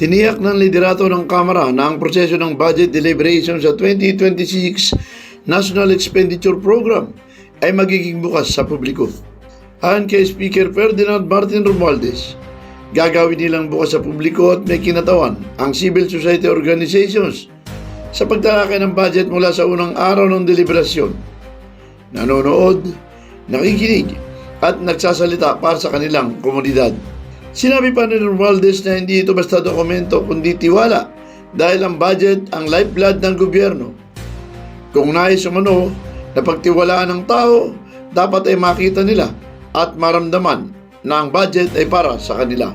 Tiniyak ng liderato ng Kamara na ang proseso ng budget deliberation sa 2026 National Expenditure Program ay magiging bukas sa publiko. Ayon kay Speaker Ferdinand Martin Romualdez, gagawin nilang bukas sa publiko at may kinatawan ang civil society organizations sa pagtalakay ng budget mula sa unang araw ng deliberasyon. Nanonood, nakikinig at nagsasalita para sa kanilang komunidad. Sinabi pa ni Romualdez na hindi ito basta dokumento kundi tiwala dahil ang budget ang lifeblood ng gobyerno. Kung nais umano na pagtiwalaan ng tao, dapat ay makita nila at maramdaman na ang budget ay para sa kanila.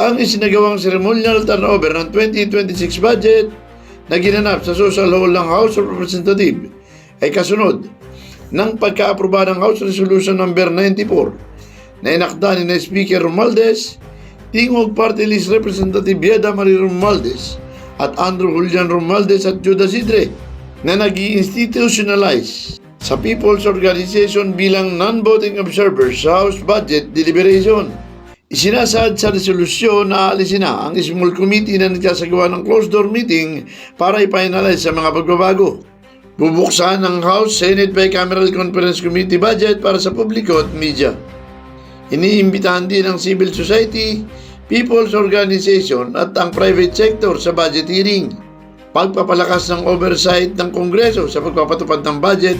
Ang isinagawang ceremonial turnover ng 2026 budget na ginanap sa Social Hall ng House of Representatives ay kasunod ng pagkaaproba ng House Resolution No. 94 na inakda ni na Speaker Romualdez, Tingog Party List Representative Bieda Marie Romualdez at Andrew Julian Romualdez at Judas Idre na nag institutionalize sa People's Organization bilang non-voting observers sa House Budget Deliberation. Isinasad sa resolusyon na aalisin na ang small committee na nagsasagawa ng closed-door meeting para i-finalize sa mga pagbabago. Bubuksan ng House Senate Bicameral Conference Committee budget para sa publiko at media. Iniimbitahan din ng civil society, people's organization at ang private sector sa budget hearing. Pagpapalakas ng oversight ng Kongreso sa pagpapatupad ng budget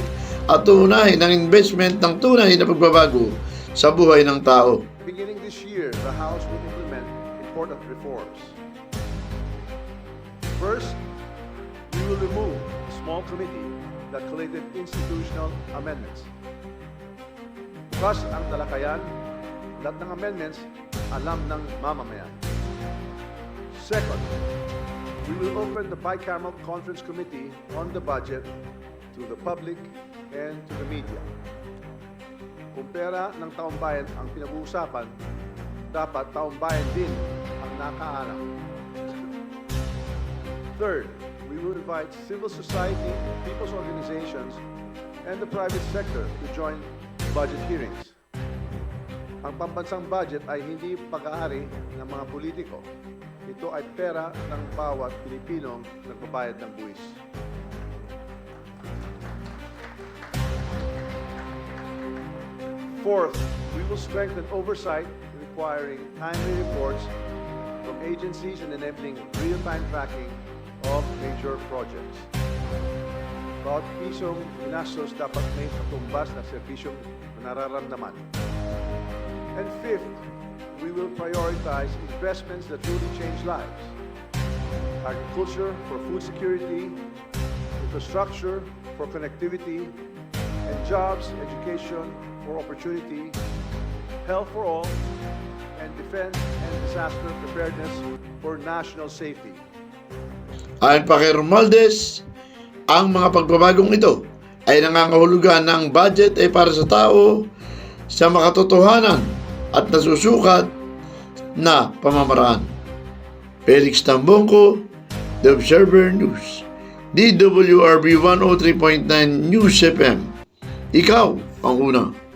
at tuunahin ng investment ng tunay na pagbabago sa buhay ng tao. Beginning this year, the House will implement important reforms. First, we will remove a small committee that collated institutional amendments. Bukas ang talakayan, lahat ng amendments alam ng mamamayan. Second, we will open the bicameral conference committee on the budget to the public and to the media. Kung pera ng taong bayan ang pinag-uusapan, dapat taong bayan din ang nakaalam. Third, we will invite civil society, people's organizations, and the private sector to join budget hearings. Ang pambansang budget ay hindi pag-aari ng mga politiko. Ito ay pera ng bawat Pilipinong nagbabayad ng buwis. Fourth, we will strengthen oversight requiring timely reports from agencies and enabling real-time tracking of major projects. Bawat pisong ginastos dapat may katumbas na serbisyong nararamdaman. And fifth, we will prioritize investments that truly change lives. Agriculture for food security, infrastructure for connectivity, and jobs, education for opportunity, health for all, and defense and disaster preparedness for national safety. Ayon pa kay Romualdez, ang mga pagbabagong ito ay nangangahulugan ng budget ay para sa tao sa makatotohanan at nasusukat na pamamaraan. Felix Tambongko, The Observer News, DWRB 103.9 News FM. Ikaw ang una.